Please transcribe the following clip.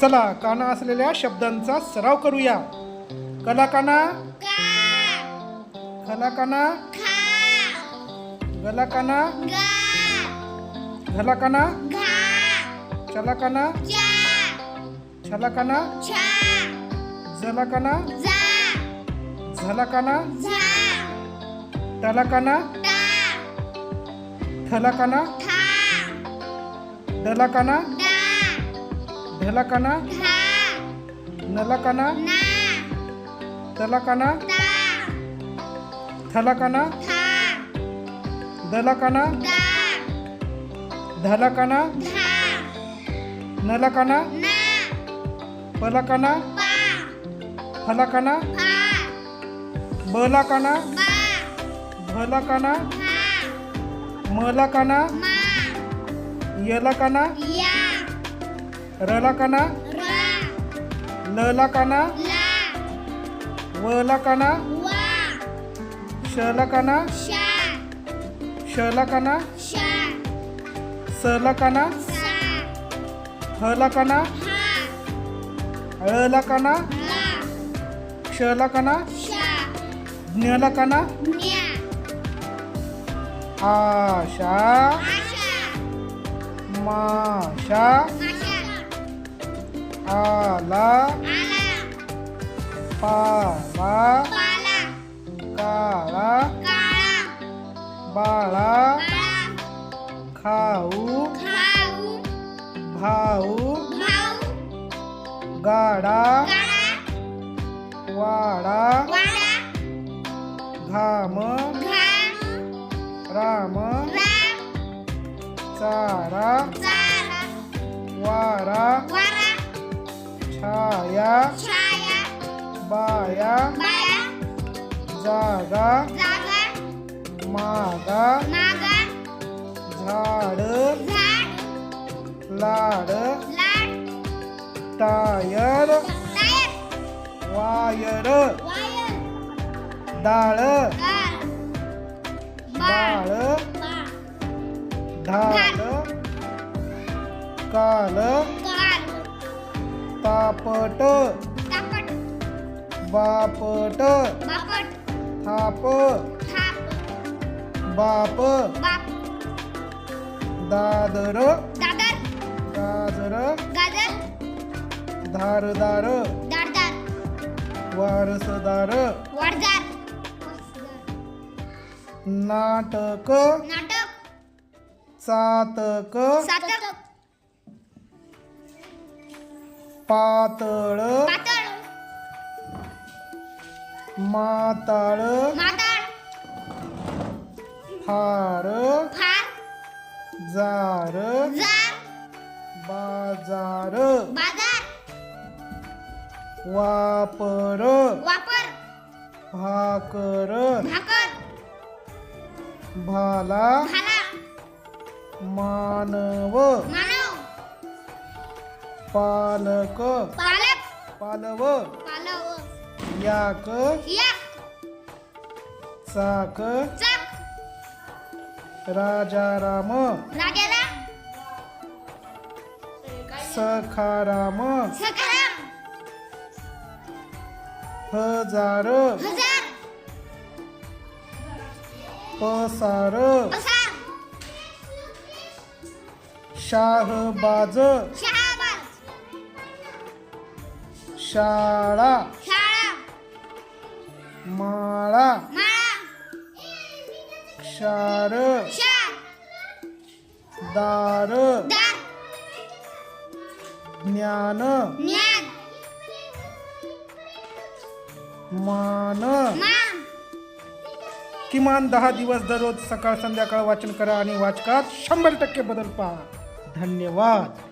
चला काना असलेल्या शब्दांचा सराव करूया. कला काना का खला काना खा गला काना घला काना चला काना छला काना जला काना झला काना टला काना थला काना ढलकना ढलकना नलकना तलकना थलकना दलकना धलकना नलकना पलकना फलकना बलकना भलकना मलकना यला काना या रला काना रा लला काना ला वला काना वा शला काना शा शला काना शा सला काना सा हला काना हा काना ला शला काना शा ज्ञला काना न्या आशा आशा माशा आला. पाला. काळा. बाळा. खाऊ. भाऊ. गाडा. वाडा. घाम. घाम राम राम. चारा चारा वारा वारा छाया छाया बाया बाया जागा जागा मागा मागा झाड झाड लाड लाड टायर टायर वायर वायर डाळ ढाल काल तापट बापट थाप बाप दादर दादर गाजर धारदार वारसदार नाटक सातक पातळ. माताळ. फार. जार. जार. बाजार. वापर. भाकर. भाला. मानव. मानव. पालक. पालक. पालव. पालव. याक. याक चाक. चक. राजाराम. राजाला सखाराम. सखाराम. हजार. हजार. पसार. पसार. शाहबाज. शाळा. माळा. क्षार. शार दार. ज्ञान. मान. किमान दहा दिवस दररोज सकाळ संध्याकाळ वाचन करा आणि वाचकात शंभर टक्के बदल पहा. धन्यवाद.